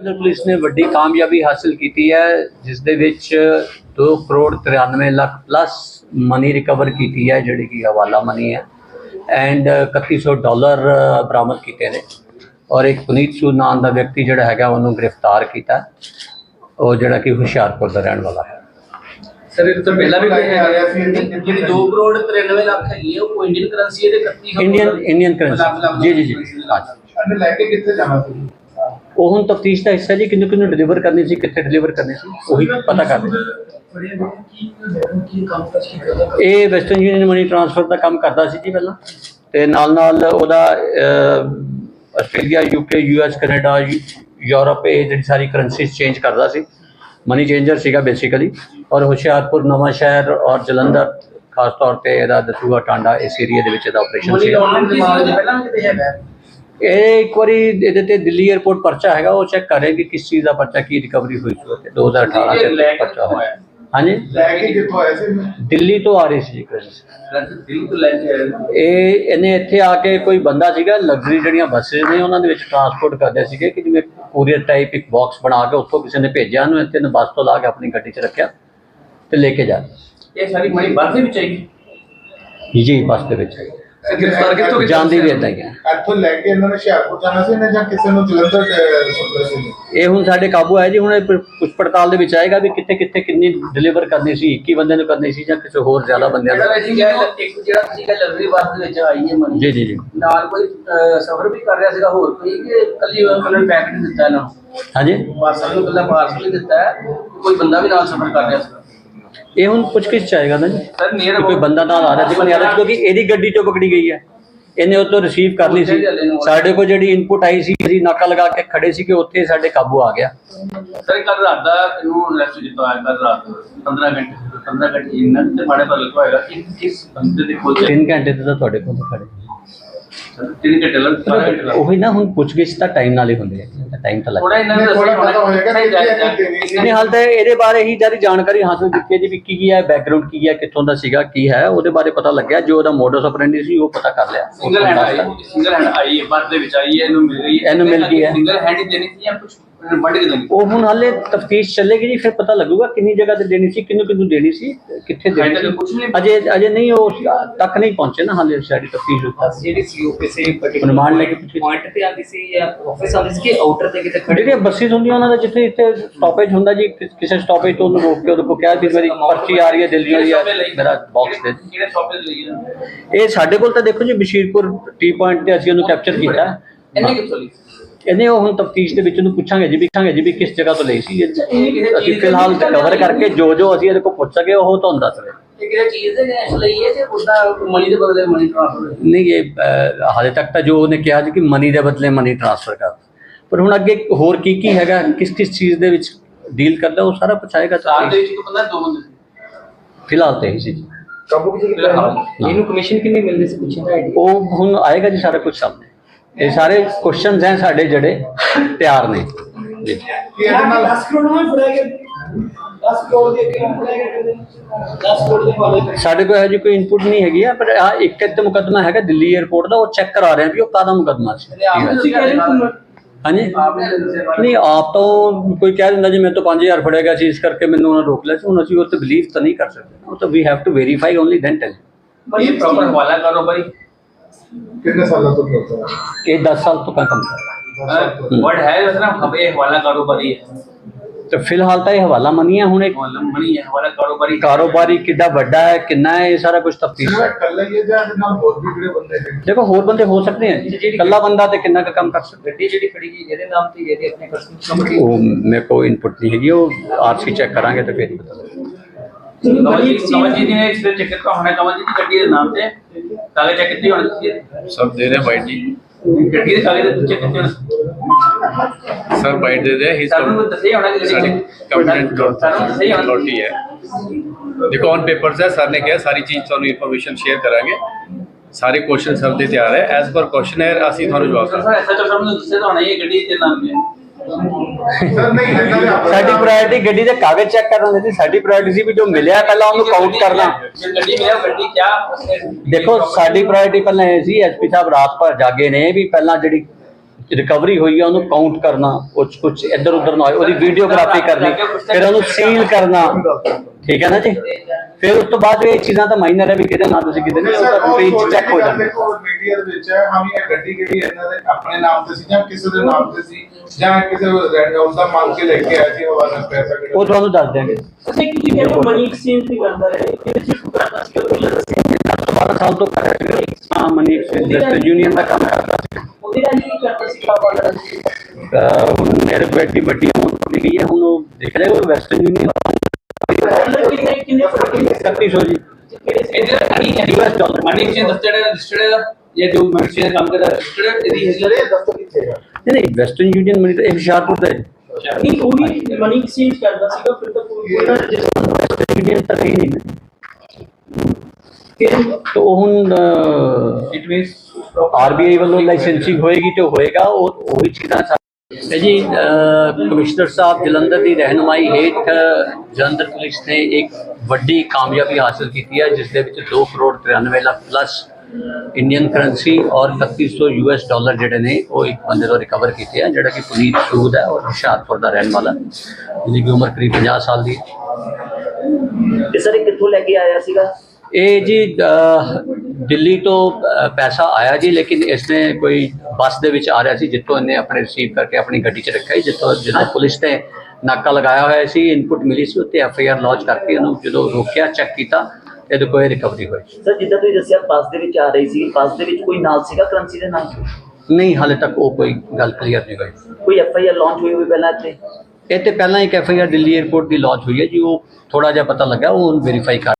Police ਨੇ ਵੱਡੀ ਕਾਮਯਾਬੀ ਹਾਸਲ ਕੀਤੀ ਹੈ ਜਿਸ ਦੇ ਵਿੱਚ 2 crore 93 lakh plus money recover ਕੀਤੀ ਹੈ ਜਿਹੜੀ ਕਿ ਹਵਾਲਾ ਮਨੀ ਹੈ ਐਂਡ 3100 ਡਾਲਰ ਬਰਾਮਦ ਕੀਤੇ ਨੇ। ਔਰ ਇੱਕ ਪੁਨੀਤ ਸੂ ਨਾਮ ਦਾ ਵਿਅਕਤੀ ਜਿਹੜਾ ਹੈਗਾ ਉਹਨੂੰ ਗ੍ਰਿਫਤਾਰ ਕੀਤਾ। ਉਹ ਜਿਹੜਾ ਕਿ ਹੁਸ਼ਿਆਰਪੁਰ ਦਾ ਰਹਿਣ ਵਾਲਾ ਹੈ। ਸਰ ਇਹ ਤਾਂ ਪਹਿਲਾਂ ਵੀ ਕੋਈ ਹੈਗਾ ਜਿਹੜੀ 2 ਕਰੋੜ 93 ਲੱਖ ਹੈਗੀ ਹੈ ਉਹ ਇੰਡੀਅਨ ਕਰੰਸੀ ਹੈ ਤੇ 31 ਇੰਡੀਅਨ ਇੰਡੀਅਨ ਕਰੰਸੀ ਜੀ ਜੀ ਜੀ। ਅੰਦਰ ਲੈ ਕੇ ਕਿੱਥੇ ਜਾਣਾ ਸੀ? ਉਹ ਹੁਣ ਤਫਤੀਸ਼ ਦਾ ਹਿੱਸਾ ਜੀ ਕਿੰਨੂੰ ਕਿੰਨੂੰ ਡਿਲੀਵਰ ਕਰਨੀ ਸੀ ਕਿੱਥੇ ਡਿਲੀਵਰ ਕਰਨੀ ਸੀ ਉਹੀ ਪਤਾ ਕਰ ਰਹੇ ਇਹ ਵੈਸਟਰਨ ਯੂਨੀਅਨ ਮਨੀ ਟ੍ਰਾਂਸਫਰ ਦਾ ਕੰਮ ਕਰਦਾ ਸੀ ਜੀ ਪਹਿਲਾਂ ਤੇ ਨਾਲ ਨਾਲ ਉਹਦਾ Australia UK US Canada Europe ਇਹ ਜਿਹੜੀ ਸਾਰੀ ਕਰੰਸੀਜ਼ ਚੇਂਜ ਕਰਦਾ ਸੀ। ਮਨੀ ਚੇਂਜਰ ਸੀਗਾ ਬੇਸਿਕਲੀ ਔਰ ਹੁਸ਼ਿਆਰਪੁਰ ਨਵਾਂ ਸ਼ਹਿਰ ਔਰ ਜਲੰਧਰ ਖਾਸ ਤੌਰ ਤੇ ਇਹਦਾ ਦਸੂਹਾ ਟਾਂਡਾ ਇਸ ਏਰੀਆ ਦੇ ਵਿੱਚ ਇਹਦਾ ਆਪਰੇਸ਼ਨ ਮਨੀ ਦੇ ਇਹ ਇੱਕ ਵਾਰੀ ਇਹਦੇ ਤੇ ਦਿੱਲੀ 에ਅਰਪੋਰਟ ਪਰਚਾ ਹੈਗਾ ਉਹ ਚੈੱਕ ਕਰੇ ਕਿ ਕਿਸ ਚੀਜ਼ ਦਾ ਪਰਚਾ ਕੀ ਰਿਕਵਰੀ ਹੋਈ ਸੀ ਉੱਥੇ। 2018 ਇਹ ਲੈ ਚ ਕੇ ਪਰਚਾ ਹੋਇਆ? ਹਾਂਜੀ? ਲੈ ਕੇ ਕਿੱਥੋਂ ਆਏ ਸੀ? ਦਿੱਲੀ ਤੋਂ ਆ ਰਹੀ ਸੀ ਦਿੱਲੀ ਤੋਂ ਲੈ ਕੇ ਆਏ। ਇਹ ਇਹਨੇ ਇੱਥੇ ਆ ਕੇ ਕੋਈ ਬੰਦਾ ਸੀਗਾ ਲਗਜ਼ਰੀ ਜਿਹੜੀਆਂ ਬੱਸਸ ਨੇ ਉਹਨਾਂ ਦੇ ਵਿੱਚ ਟਰਾਂਸਪੋਰਟ ਕਰਦੇ ਸੀਗੇ ਕਿ ਜਿਵੇਂ ਕੋਰੀਅਰ ਟਾਈਪ ਇੱਕ ਬਾਕਸ ਬਣਾ ਕੇ ਉੱਥੋਂ ਕਿਸੇ ਨੇ ਭੇਜਿਆ ਉਹਨੂੰ ਇੱਥੇ ਨੇ ਬੱਸ ਤੋਂ ਲਾ ਕੇ ਆਪਣੀ ਗੱਡੀ 'ਚ ਰੱਖਿਆ ਤੇ ਲੈ ਕੇ ਜਾ ਇਹ ਸਾਰੀ ਮਨੀ ਬੱਸ ਦੇ ਵਿੱਚ ਆਈ? ਜੀ ਬੱਸ ਦੇ ਵਿੱਚ ਸਰ ਗ੍ਰਿਫਤਾਰ ਕਿੱਥੋਂ ਕੀਤਾ ਜਾਂਦੀ ਵੀ ਇਦਾਂ ਹੀ ਹੈ ਇੱਥੋਂ ਲੈ ਕੇ ਇਹਨਾਂ ਨੇ ਹੁਸ਼ਿਆਰਪੁਰ ਜਾਣਾ ਸੀ ਨਾ ਜਾਂ ਕਿਸੇ ਨੂੰ ਜਲੰਧਰ ਸੁਣਦੇ ਸੀ ਇਹ ਹੁਣ ਸਾਡੇ ਕਾਬੂ ਆਇਆ ਜੀ ਹੁਣ ਇਹ ਪ- ਪੁੱਛ ਪੜਤਾਲ ਦੇ ਵਿੱਚ ਆਏਗਾ ਵੀ ਕਿੱਥੇ ਕਿੱਥੇ ਕਿੰਨੀ ਡਿਲੀਵਰ ਕਰਨੀ ਸੀ 21 ਬੰਦੇ ਨੂੰ ਕਰਨੀ ਸੀ ਜਾਂ ਕਿਸੇ ਹੋਰ ਜ਼ਿਆਦਾ ਬੰਦਿਆਂ ਜਿਹੜਾ ਨੂੰ। ਅਸੀਂ ਕਿਹਾ ਇੱਕ ਜਿਹੜਾ ਤੁਸੀਂ ਕਿਹਾ ਲਗਜ਼ਰੀ ਬੱਸ ਦੇ ਵਿੱਚ ਆਈ ਹੈ ਮਨੀ ਜੀ ਜੀ ਜੀ। ਨਾਲ ਕੋਈ ਅਹ, ਸਫ਼ਰ ਵੀ ਕਰ ਰਿਹਾ ਸੀਗਾ ਹੋਰ ਕੋਈ ਕਿ ਕੱਲੀ ਉਹਨਾਂ ਨੇ ਪੈਕੇਟ ਦਿੱਤਾ ਇਹਨਾਂ ਨੂੰ? ਹਾਂਜੀ? ਪਾਰਸਲ ਨੂੰ ਕੱਲਾ ਪਾਰਸਲ ਹੀ ਦਿੱਤਾ ਹੈ ਕੋਈ ਬੰਦਾ ਵੀ ਨਾਲ ਸਫ਼ਰ ਕਰ ਰਿਹਾ ਸੀਗਾ ਇਹ ਹੁਣ ਪੁੱਛਗਿੱਛ ਚ ਆਏਗਾ ਨਾ ਜੀ। ਸਰ ਨੀਅਰ ਕੋਈ ਬੰਦਾ ਨਾਲ ਆ ਰਿਹਾ ਸੀ ਆ ਰਿਹਾ ਸੀ ਕਿਉਂਕਿ ਇਹਦੀ ਗੱਡੀ ਚੋਂ ਪਕੜੀ ਗਈ ਹੈ। ਇਹਨੇ ਉਹ ਤੋਂ ਰਿਸੀਵ ਕਰ ਲਈ ਸੀ। ਸਾਡੇ ਕੋਲ ਜਿਹੜੀ ਇਨਪੁਟ ਆਈ ਸੀ ਅਸੀਂ ਨਾਕਾ ਲਗਾ ਕੇ ਖੜੇ ਸੀ ਕਿ ਉੱਥੇ ਸਾਡੇ ਕਾਬੂ ਆ ਗਿਆ। ਸਰ ਕੱਲ ਰਾਤ ਦਾ ਇਹਨੂੰ ਅਰੈਸਟ ਕੀਤਾ ਹੋਇਆ ਕੱਲ ਰਾਤ 15 ਘੰਟੇ 15 ਘੰਟੇ ਇੰਨਾ ਤੇ ਮਾੜੇ ਪਰ ਲਿਖਿਆ ਹੋਏਗਾ ਕਿ ਕਿਸ ਬੰਦੇ ਦੇ ਕੋਲ 3 ਘੰਟੇ ਤੇ ਤਾਂ ਤੁਹਾਡੇ ਕੋਲ ਖੜੇ। ਤਿੰਨ ਘੰਟੇ ਲੱਗ ਚਾਰ ਘੰਟੇ ਲੱਗ ਉਹੀ ਨਾ ਹੁਣ ਪੁੱਛਗਿੱਛ ਤਾਂ ਟਾਈਮ ਨਾਲ ਹੀ ਹੁੰਦੀ ਹੈ ਟਾਈਮ ਤਾਂ ਲੱਗਦਾ ਥੋੜਾ ਇਹਨਾਂ ਨੂੰ ਥੋੜਾ ਪਤਾ ਹੋਏਗਾ ਕਿ ਨਹੀਂ ਹਾਲ ਤਾਂ ਇਹਦੇ ਬਾਰੇ ਹੀ ਜਿਹੜੀ ਜਾਣਕਾਰੀ ਹਾਸਲ ਕੀਤੀ ਹੈ ਜੀ ਵੀ ਕੀ ਹੈ ਬੈਕਗ੍ਰਾਉਂਡ ਕੀ ਹੈ ਕਿੱਥੋਂ ਦਾ ਸੀਗਾ ਕੀ ਹੈ ਉਹਦੇ ਬਾਰੇ ਪਤਾ ਲੱਗਿਆ ਜੋ ਉਹਦਾ ਮੋਡਸ ਆਪਰੈਂਡੀ ਸੀ ਉਹ ਪਤਾ ਕਰ ਲਿਆ। ਸਿੰਗਲ ਹੈਂਡ ਆਈ ਸਿੰਗਲ ਹੈਂਡ ਆਈ ਹੈ ਬੱਸ ਦੇ ਵਿੱਚ ਆਈ ਹੈ ਇਹਨੂੰ ਮਿਲ ਗਈ ਇਹਨੂੰ ਮਿਲ ਗਈ ਹੈ। ਸਿੰਗਲ ਹੈਂਡ ਹੀ ਦੇਣੀ ਸੀ ਜਾਂ ਕੁਝ ਵੱਢ ਕੇ ਦੇਣੀ ਉਹ ਹੁਣ ਹਾਲੇ ਤਫਤੀਸ਼ ਚੱਲੇਗੀ ਜੀ ਫਿਰ ਪਤਾ ਲੱਗੂਗਾ ਕਿੰਨੀ ਜਗ੍ਹਾ ਤੇ ਦੇਣੀ ਸੀ ਕਿੰਨੂੰ ਕਿੰਨੂੰ ਦੇਣੀ ਸੀ ਕਿੱਥੇ ਦੇਣੀ ਸੀ। ਅਜੇ ਅਜੇ ਨਹੀਂ ਉਹ ਤੱਕ ਨਹੀਂ ਪਹੁੰਚੇ ਨਾ ਹਾਲੇ ਸਾਡੀ ਤਫਤੀਸ਼ ਉੱਤੇ ਜਿਹੜੀ ਸੀ ਉਹ ਕਿਸੇ ਰਿਮਾਂਡ ਲੈ ਕੇ ਪੁੱਛੀ ਪੁਆਇੰਟ ਤੇ ਆਉਂਦੀ ਸੀ ਜਾਂ ਆਫਿਸ ਆਉਂਦੀ ਸੀ ਕਿ ਆਊਟਰ ਤੇ ਕਿਤੇ ਖੜੀ ਜਿਹੜੀਆਂ ਬੱਸਿਸ ਹੁੰਦੀਆਂ ਉਹਨਾਂ ਦਾ ਜਿੱਥੇ ਇੱਥੇ ਸਟਾਪੇਜ ਹੁੰਦਾ ਜੀ ਕਿ- ਕਿਸੇ ਸਟਾਪੇਜ ਤੋਂ ਉਹਨੂੰ ਰੋਕ ਕੇ ਉਹਦੇ ਕੋਲ ਕਿਹਾ ਵੀ ਮੇਰੀ ਪਰਚੀ ਆ ਰਹੀ ਹੈ ਦਿੱਲੀ ਵਾਲੀ ਆ ਮੇਰਾ ਬਾਕਸ ਦੇ। ਦਿਓ। ਜਿਹੜੇ ਸ਼ਾਪ ਤੇ ਲਈ ਇਹ ਸਾਡੇ ਕੋਲ ਤਾਂ ਦੇਖੋ ਜੀ ਬਸ਼ੀਰਪੁਰ ਟੀ ਪੁਆਇੰਟ ਤੇ ਅਸੀਂ ਉਹਨੂੰ ਕੈਪਚਰ ਕੀਤਾ। ਇਹਨੇ ਕਿੱਥੋਂ ਲਈ? ਇਹਨੇ ਉਹ ਹੁਣ ਤਫਤੀਸ਼ ਦੇ ਵਿੱਚ ਉਹਨੂੰ ਪੁੱਛਾਂਗੇ ਜੀ ਵੀ ਪੁੱਛਾਂਗੇ ਜੀ ਵੀ ਕਿਸ ਜਗ੍ਹਾ ਤੋਂ ਲਈ ਸੀ ਇਹ- ਇਹ ਕਿਸੇ ਅਸੀਂ ਫਿਲਹਾਲ ਕਵਰ ਕਰਕੇ ਜੋ ਜੋ ਅਸੀਂ ਇਹਦੇ ਕੋਲ ਪੁੱਛ ਸਕੇ ਉਹ ਤੁਹਾਨੂੰ ਦੱਸ ਰਹੇ। ਇਹ ਕਿਹੜਾ ਚੀਜ਼ ਦੇ ਗੈਸ ਲਈ ਹੈ ਕਿ ਉਹਦਾ ਮਨੀ ਦੇ ਬਦਲੇ ਮਨੀ ਟ੍ਰਾਂਸਫਰ ਨਹੀਂ ਇਹ ਹਾਲੇ ਤੱਕ ਤਾਂ ਜੋ ਉਹਨੇ ਕਿਹਾ ਸੀ ਕਿ ਮਨੀ ਦੇ ਬਦਲੇ ਮਨੀ ਟ੍ਰਾਂਸਫਰ ਕਰ। ਪਰ ਹੁਣ ਅੱਗੇ ਹੋਰ ਕੀ ਕੀ ਹੈਗਾ ਕਿਸ ਕਿਸ ਚੀਜ਼ ਦੇ ਵਿੱਚ ਡੀਲ ਕਰਦਾ ਉਹ ਸਾਰਾ ਪੁੱਛਾਏਗਾ ਚਾਰ ਦੇ ਵਿੱਚ ਬੰਦਾ ਦੋ ਬੰਦੇ। ਫਿਲਹਾਲ ਤੇ ਇਹੀ ਸੀ ਜੀ। ਕਾਬੂ ਕਿਸੇ ਇਹਨੂੰ ਕਮਿਸ਼ਨ ਕਿੰਨੀ ਮਿਲਦੀ ਸੀ ਪੁੱਛਿਆ ਉਹ ਹੁਣ ਆਏਗਾ ਜੀ ਸਾਰਾ ਕੁਝ ਸਾਹਮਣੇ। ਇਹ ਸਾਰੇ ਕੁਐਸਚਨਸ ਹੈ ਸਾਡੇ ਜਿਹੜੇ ਤਿਆਰ ਨੇ। ਜੀ। ਇਹਦੇ ਨਾਲ? 10 ਕਰੋੜ ਨਾਲ ਫੜਿਆ ਗਿਆ। 10 ਕਰੋੜ ਦੇ ਕਿਉਂ ਫੜਿਆ ਗਿਆ। 10 ਕਰੋੜ ਦੇ ਵਾਲੇ ਸਾਡੇ ਕੋਲ ਹਜੇ ਕੋਈ ਇਨਪੁਟ ਨਹੀਂ ਹੈਗੀ ਆ ਪਰ ਆ ਇੱਕ ਇੱਥੇ ਮੁਕਦਮਾ ਹੈਗਾ ਦਿੱਲੀ 에ਅਰਪੋਰਟ ਦਾ ਉਹ ਚੈੱਕ ਕਰਾ ਰਹੇ ਆ ਵੀ ਉਹ ਕਾਦਾ ਮੁਕਦਮਾ ਸੀ। ਹਾਂਜੀ? ਨਹੀਂ ਆਪ ਤੋਂ ਕੋਈ ਕਹਿ ਦਿੰਦਾ ਜੀ ਮੇਰੇ ਤੋਂ 5000 ਫੜਿਆ ਗਿਆ ਸੀ ਇਸ ਕਰਕੇ ਮੈਨੂੰ ਉਹਨਾਂ ਰੋਕ ਲਿਆ ਸੀ। ਹੁਣ ਅਸੀਂ ਉਹ ਤੇ ਬਲੀਵ ਤਾਂ ਨਹੀਂ ਕਰ ਸਕਦੇ। ਉਹ ਤਾਂ ਵੀ have to verify only then tell ਇਹ ਪ੍ਰੋਪਰ ਵਾਲਾ ਕਾਰੋਬਾਰੀ ਕਿੰਨੇ ਸਾਲਾਂ ਤੋਂ ਕਰਦਾ ਹੈ? ਇਹ 10 ਸਾਲ ਤੋਂ ਕੰਮ ਕਰ ਰਿਹਾ ਵਰਡ ਹੈ। ਵਸਨਾ ਹਵੇ ਹਵਾਲਾ ਕਾਰੋਬਾਰੀ ਹੈ। ਤੇ ਫਿਲਹਾਲ ਤਾਂ ਇਹ ਹਵਾਲਾ ਮਨੀ ਹੈ ਹੁਣ ਇੱਕ। ਹਵਾਲਾ ਮਨੀ ਹੈ ਹਵਾਲਾ ਕਾਰੋਬਾਰੀ ਕਾਰੋਬਾਰੀ ਕਿੱਡਾ ਵੱਡਾ ਹੈ ਕਿੰਨਾ ਹੈ ਇਹ ਸਾਰਾ ਕੁਝ ਤਫਤੀਸ਼ ਸਿਰਫ ਇਕੱਲਾ ਹੀ ਹੈ ਜਾਂ ਨਾਲ ਹੋਰ ਵੀ ਜਿਹੜੇ ਬੰਦੇ ਨੇ? ਦੇਖੋ ਹੋਰ ਬੰਦੇ ਹੋ ਸਕਦੇ ਆ ਜੀ। ਇਕੱਲਾ ਬੰਦਾ ਤੇ ਕਿੰਨਾ ਕੁ ਕੰਮ ਕਰ ਸਕਦਾ। ਗੱਡੀ ਜਿਹੜੀ ਖੜੀ ਗਈ ਇਹਦੇ ਨਾਮ ਤੇ ਇਹਦੇ ਆਪਣੇ ਕਸਟਮਰ ਉਹ ਮੇਰੇ ਕੋਲ ਇਨਪੁਟ ਨਹੀਂ ਹੈਗੀ ਉਹ ਆਰਸੀ ਚੈੱਕ ਕਰਾਂਗੇ ਤੇ ਫਿਰ ਹੀ ਪਤਾ ਲੱਗੇਗਾ। ਕਮਲ ਜੀ ਕਮਲ ਜੀ ਨੇ ਇਸ ਤੇ ਚੈੱਕ ਕਰਵਾ ਹੋਣਾ ਕਮਲ ਜੀ ਦੀ ਗੱਡੀ ਦੇ ਨਾਮ ਤੇ। ਕਾਗਜ਼ ਚੈੱਕ ਕਿੱਥੇ ਹੋਣੇ ਤੁਸੀਂ सब दे रहे हैं बाइट जी ਗੱਡੀ ਦੇ ਕਾਗਜ਼ ਚੈੱਕ ਕਿੱਥੇ ਹੋਣੇ सर बाइट दे रहे हैं ਸਾਨੂੰ ਦੱਸਿਆ ਹੋਣਾ ਕਿ सारी कंप्लेंट ਸਾਨੂੰ ਦੱਸਿਆ ਹੋਣਾ अथॉरिटी है देखो ऑन पेपर्स है सर ने किहा ਸਾਰੀ ਚੀਜ਼ ਤੁਹਾਨੂੰ ਇਨਫੋਰਮੇਸ਼ਨ ਸ਼ੇਅਰ ਕਰਾਂਗੇ ਸਾਰੇ ਕੁਐਸਚਨ ਸਰ ਦੇ ਤਿਆਰ ਹੈ ਐਸ ਪਰ ਕੁਐਸਚਨ ਹੈ ਅਸੀਂ ਤੁਹਾਨੂੰ ਜਵਾਬ ਸਰ ਕਰਾਂਗੇ ਐਸਐਚਓ ਸਾਹਿਬ ਨੂੰ ਦੱਸਿਆ ਤਾਂ ਹੋਣਾ ਇਹ ਗੱਡੀ ਦੇ ਨਾਮ ਤੇ ਹੈ ਸਰ ਨਹੀਂ ਇਹਨਾਂ ਦੇ ਆਪਣੇ- ਸਾਡੀ ਪ੍ਰਾਇੋਰਟੀ ਗੱਡੀ ਦੇ ਕਾਗਜ਼ ਚੈੱਕ ਕਰਨ ਦੀ ਸੀ। ਸਾਡੀ ਪ੍ਰਾਇੋਰਟੀ ਸੀ ਵੀ ਜੋ ਮਿਲਿਆ ਪਹਿਲਾਂ ਉਹਨੂੰ ਕਾਊਂਟ ਕਰਨਾ। ਗੱਡੀ ਮਿਲਿਆ ਗੱਡੀ ਕਿਆ? ਦੇਖੋ ਸਾਡੀ ਪ੍ਰਾਇੋਰਟੀ ਪਹਿਲਾਂ ਇਹ ਸੀ ਐਸਪੀ ਸਾਹਿਬ ਰਾਤ ਭਰ ਜਾਗੇ ਨੇ ਵੀ ਪਹਿਲਾਂ ਜਿਹੜੀ ਰਿਕਵਰੀ ਹੋਈ ਹੈ ਉਹਨੂੰ ਕਾਊਂਟ ਕਰਨਾ ਕੁਝ ਕੁਝ ਇੱਧਰ ਉੱਧਰ ਨਾ ਹੋਏ ਉਹਦੀ ਵੀਡੀਓਗ੍ਰਾਫੀ ਕਰਨੀ ਫਿਰ ਉਹਨੂੰ ਸੀਲ ਕਰਨਾ। ਠੀਕ ਹੈ ਨਾ ਜੀ? ਫਿਰ ਉਸ ਤੋਂ ਬਾਅਦ ਇਹ ਚੀਜ਼ਾਂ ਤਾਂ ਮਾਈਨਰ ਹੈ ਵੀ ਕਿਹਦੇ ਨਾਲ ਤੁਸੀਂ ਉਹ ਉਹ ਪੇਜ ਚੈੱਕ ਹੋ ਜਾਂਦਾ। ਦੇਖੋ ਮੀਡੀਆ ਦੇ ਵਿੱਚ ਹੈ ਹਾਂ ਵੀ ਇਹ ਗੱਡੀ ਕਿਹੜੀ ਇਹਨਾਂ ਦੇ ਆਪਣੇ ਨਾਮ ਤੇ ਸੀ ਜਾਂ ਕਿਸੇ ਦੇ ਨਾਮ ਤੇ ਸੀ ਜਾਂ ਕਿਸੇ ਰੈਂਡਮ ਦਾ ਮੰਗ ਕੇ ਲੈ ਕੇ ਆਇਆ ਸੀ ਹਵਾਲਾ ਪੈਸਾ ਕਿਹੜਾ ਉਹ ਤੁਹਾਨੂੰ ਦੱਸ ਦਿਆਂਗੇ। ਅੱਛਾ ਕੀ ਕਹਿੰਦੇ ਮਨੀ ਐਕਸਚੇਂਜ ਵੀ ਕਰਦਾ ਰਹੇ ਕਿਹਦੇ ਚੀਜ਼ ਕਰਦਾ ਸੀ ਉਹ ਦੱਸਿਆ 12 ਸਾਲ ਤੋਂ ਕਰ ਰਿਹਾ ਹਾਂ ਮਨੀ ਐਕਸਚੇਂਜ ਯੂਨੀਅਨ ਦਾ ਕੰਮ ਕਰਦਾ ਸੀ। ਹੁਣ ਮੇਰੇ ਕੋਲ ਐਡੀ ਵੱਡੀ ਅਮਾਉਂਟ ਨਹੀਂ ਗਈ ਹੈ ਹੁਣ ਉਹ ਦੇਖ ਲਿਆ ਉਹ ਵੈਸਟਰਨ ਯੂਨੀਅਨ ਡਾਲਰ ਕਿੰਨੇ ਕਿੰਨੇ ਫ਼ਰਕ ਨੇ 3100 ਜੀ। ਕਿਹੜੇ ਸੀ? ਜਾਂ ਨਹੀਂ ਨਹੀਂ ਵੈਸਟਰਨ ਯੂਨੀਅਨ ਮਨੀ ਤਾਂ ਇਹ ਹੁਸ਼ਿਆਰਪੁਰ ਦਾ ਹੈ। ਨਹੀਂ ਉਹ ਵੀ ਮਨੀ ਐਕਸਚੇਂਜ ਕਰਦਾ ਸੀਗਾ ਫਿਰ ਤਾਂ ਕੋਈ ਕੋਈ ਵੈਸਟਰਨ ਯੂਨੀਅਨ ਤਾਂ ਰਹੀ ਨਹੀਂ। ਨਾ ਫਿਰ ਤਾਂ ਉਹ ਹੁਣ ਇਟ ਮੀਨਸ ਆਰਬੀਆਈ ਵੱਲੋਂ ਲਾਇਸੈਂਸਿੰਗ ਹੋਏਗੀ ਤੇ ਹੋਏਗਾ ਉਹ ਉਹੀ ਚੀਜ਼ਾਂ ਇਹ ਜੀ ਕਮਿਸ਼ਨਰ ਸਾਹਿਬ ਜਲੰਧਰ ਦੀ ਰਹਿਨੁਮਾਈ ਹੇਠ ਜਲੰਧਰ ਪੁਲਿਸ ਨੇ ਇੱਕ ਵੱਡੀ ਕਾਮਯਾਬੀ ਹਾਸਲ ਕੀਤੀ ਹੈ ਜਿਸ ਦੇ ਵਿੱਚ 2 crore 93 lakh plus Indian currency ਔਰ 3100 ਯੂਐਸ ਡਾਲਰ ਜਿਹੜੇ ਨੇ ਉਹ ਇੱਕ ਬੰਦੇ ਤੋਂ ਰਿਕਵਰ ਕੀਤੇ ਆ ਜਿਹੜਾ ਕਿ ਪੁਨੀਤ ਸੂਦ ਹੈ ਔਰ ਹੁਸ਼ਿਆਰਪੁਰ ਦਾ ਰਹਿਣ ਵਾਲਾ ਜਿਹਦੀ ਉਮਰ ਕਰੀਬ 50 ਸਾਲ ਦੀ ਹੈ। ਤੇ ਸਰ ਇਹ ਕਿੱਥੋਂ ਲੈ ਕੇ ਆਇਆ ਸੀਗਾ? ਇਹ ਜੀ ਦਿੱਲੀ ਤੋਂ ਪੈਸਾ ਆਇਆ ਜੀ ਲੇਕਿਨ ਇਸਨੇ ਕੋਈ ਬੱਸ ਦੇ ਵਿੱਚ ਆ ਰਿਹਾ ਸੀ ਜਿੱਥੋਂ ਇਹਨੇ ਆਪਣੇ ਰਿਸੀਵ ਕਰਕੇ ਆਪਣੀ ਗੱਡੀ 'ਚ ਰੱਖਿਆ ਜਿੱਥੋਂ ਜਦੋਂ ਪੁਲਿਸ ਨੇ ਨਾਕਾ ਲਗਾਇਆ ਹੋਇਆ ਸੀ ਇਨਪੁਟ ਮਿਲੀ ਸੀ ਉੱਤੇ ਐਫ ਆਈ ਆਰ ਲੌਂਚ ਕਰਕੇ ਇਹਨੂੰ ਜਦੋਂ ਰੋਕਿਆ ਚੈੱਕ ਕੀਤਾ ਇਹਦੇ ਕੋਲ ਰਿਕਵਰੀ ਹੋਈ। ਸਰ ਜਿੱਦਾਂ ਤੁਸੀਂ ਦੱਸਿਆ ਬੱਸ ਦੇ ਵਿੱਚ ਆ ਰਹੀ ਸੀ ਬੱਸ ਦੇ ਵਿੱਚ ਕੋਈ ਨਾਲ ਸੀਗਾ ਕਰੰਸੀ ਦੇ ਨਾਲ? ਨਹੀਂ ਹਾਲੇ ਤੱਕ ਉਹ ਕੋਈ ਗੱਲ ਕਲੀਅਰ ਨਹੀਂ ਹੋਈ। ਕੋਈ ਐਫ ਆਈ ਆਰ ਲਾਂਚ ਹੋਈ ਹੋਈ ਪਹਿਲਾਂ ਇੱਥੇ? ਇਹ ਤੇ ਪਹਿਲਾਂ ਇੱਕ F I R Delhi airport the launch ਹੋਈ ਹੈ ਜੀ ਉਹ ਥੋੜਾ ਜਿਹਾ ਪਤਾ ਲੱਗਾ ਉਹ ਵੈਰੀਫਾਈ ਕਰ